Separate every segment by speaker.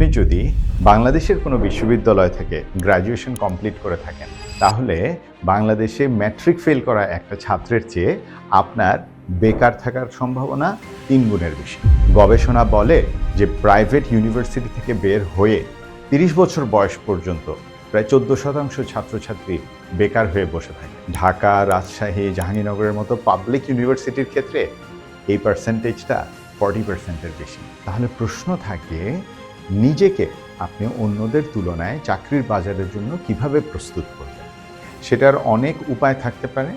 Speaker 1: আপনি যদি বাংলাদেশের কোনো বিশ্ববিদ্যালয় থেকে গ্র্যাজুয়েশন কমপ্লিট করে থাকেন, তাহলে বাংলাদেশে ম্যাট্রিক ফেল করা একটা ছাত্রের চেয়ে আপনার বেকার থাকার সম্ভাবনা তিন গুণের বেশি। গবেষণা বলে যে প্রাইভেট ইউনিভার্সিটি থেকে বের হয়ে তিরিশ বছর বয়স পর্যন্ত প্রায় চোদ্দ শতাংশ ছাত্রছাত্রী বেকার হয়ে বসে থাকে। ঢাকা, রাজশাহী, জাহাঙ্গীরনগরের মতো পাবলিক ইউনিভার্সিটির ক্ষেত্রে এই পার্সেন্টেজটা ফর্টি পার্সেন্টের বেশি। তাহলে প্রশ্ন থাকে নিজেকে আপনি অন্যদের তুলনায় চাকরির বাজারের জন্য কীভাবে প্রস্তুত করবেন? সেটার অনেক উপায় থাকতে পারে।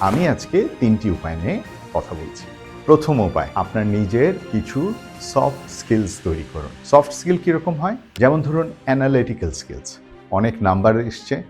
Speaker 1: আমি আজকে তিনটি উপায় নিয়ে কথা বলছি। প্রথম উপায়, আপনার নিজের কিছু সফট স্কিলস তৈরি করুন। সফট স্কিল কীরকম হয়? যেমন ধরুন অ্যানালিটিক্যাল স্কিলস অনেক নাম্বার এসছে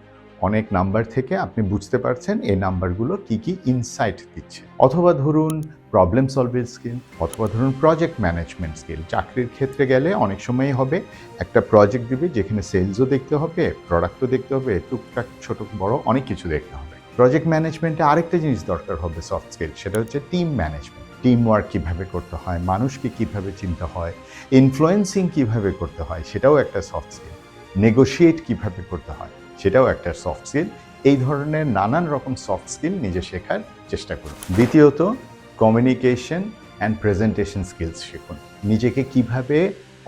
Speaker 1: অনেক নাম্বার থেকে আপনি বুঝতে পারছেন এই নাম্বারগুলো কি কি ইনসাইট দিচ্ছে। অথবা ধরুন প্রবলেম সলভিং স্কিল অথবা ধরুন প্রজেক্ট ম্যানেজমেন্ট স্কিল চাকরির ক্ষেত্রে গেলে অনেক সময়ই হবে, একটা প্রজেক্ট দিবে যেখানে সেলসও দেখতে হবে প্রোডাক্টও দেখতে হবে, টুকটাক ছোট বড় অনেক কিছু দেখতে হবে। প্রজেক্ট ম্যানেজমেন্টে আরেকটা জিনিস দরকার হবে সফট স্কিল সেটা হচ্ছে টিম ম্যানেজমেন্ট টিম ওয়ার্ক কীভাবে করতে হয়, মানুষকে কীভাবে চিনতে হয় ইনফ্লুয়েন্সিং কীভাবে করতে হয়, সেটাও একটা সফট স্কিল নেগোশিয়েট কীভাবে করতে হয়। সেটাও একটা সফট স্কিল এই ধরনের নানান রকম সফট স্কিল নিজে শেখার চেষ্টা করুন। দ্বিতীয়ত কমিউনিকেশন অ্যান্ড প্রেজেন্টেশন স্কিলস শিখুন। নিজেকে কীভাবে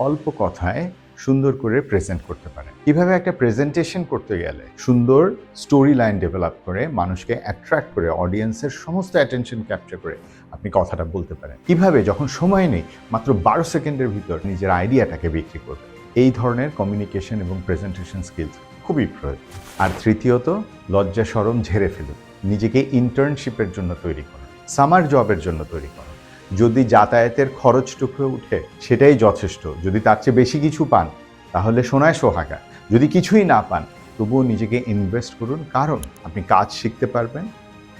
Speaker 1: অল্প কথায় সুন্দর করে প্রেজেন্ট করতে পারেন কীভাবে একটা প্রেজেন্টেশন করতে গেলে সুন্দর স্টোরি লাইন ডেভেলপ করে, মানুষকে অ্যাট্রাক্ট করে অডিয়েন্সের সমস্ত অ্যাটেনশন ক্যাপচার করে আপনি কথাটা বলতে পারেন। কীভাবে? যখন সময় নেই, মাত্র বারো সেকেন্ডের ভিতর নিজের আইডিয়াটাকে বিক্রি করবেন। এই ধরনের কমিউনিকেশন এবং প্রেজেন্টেশন স্কিলস খুবই প্রয়োজন। আর তৃতীয়ত, লজ্জা সরম ঝেড়ে ফেলুন। নিজেকে ইন্টার্নশিপের জন্য তৈরি করুন সামার জবের জন্য তৈরি করুন। যদি যাতায়াতের খরচটুকু উঠে, সেটাই যথেষ্ট। যদি তার চেয়ে বেশি কিছু পান, তাহলে সোনায় সোহাগা। যদি কিছুই না পান, তবুও নিজেকে ইনভেস্ট করুন। কারণ, আপনি কাজ শিখতে পারবেন,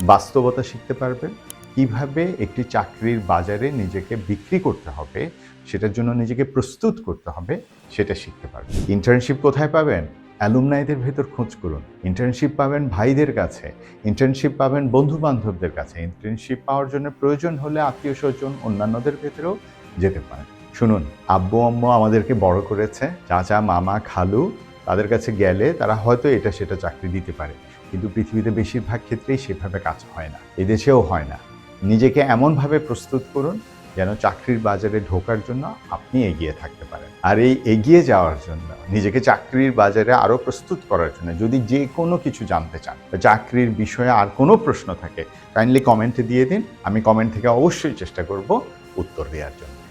Speaker 1: বাস্তবতা শিখতে পারবেন। কীভাবে একটি চাকরির বাজারে নিজেকে বিক্রি করতে হবে, সেটার জন্য নিজেকে প্রস্তুত করতে হবে, সেটা শিখতে পারবেন। ইন্টার্নশিপ কোথায় পাবেন? অ্যালুমনাইদের ভেতর খোঁজ করুন। ইন্টার্নশিপ পাবেন ভাইদের কাছে ইন্টার্নশিপ পাবেন বন্ধু বান্ধবদের কাছে। ইন্টার্নশিপ পাওয়ার জন্য প্রয়োজন হলে আত্মীয় স্বজন অন্যান্যদের ভেতরেও যেতে পারেন। শুনুন, আব্বু আম্মু আমাদেরকে বড় করেছে, চাচা, মামা, খালু, তাদের কাছে গেলে তারা হয়তো এটা সেটা চাকরি দিতে পারে। কিন্তু পৃথিবীতে বেশিরভাগ ক্ষেত্রেই সেভাবে কাজ হয় না, এদেশেও হয় না। নিজেকে এমনভাবে প্রস্তুত করুন যেন চাকরির বাজারে ঢোকার জন্য আপনি এগিয়ে থাকতে পারেন। আর এই এগিয়ে যাওয়ার জন্য, নিজেকে চাকরির বাজারে আরও প্রস্তুত করার জন্য যদি যে কোনো কিছু জানতে চান চাকরির বিষয়ে আর কোনো প্রশ্ন থাকে কাইন্ডলি কমেন্টে দিয়ে দিন, আমি কমেন্ট থেকে অবশ্যই চেষ্টা করব উত্তর দেওয়ার জন্য।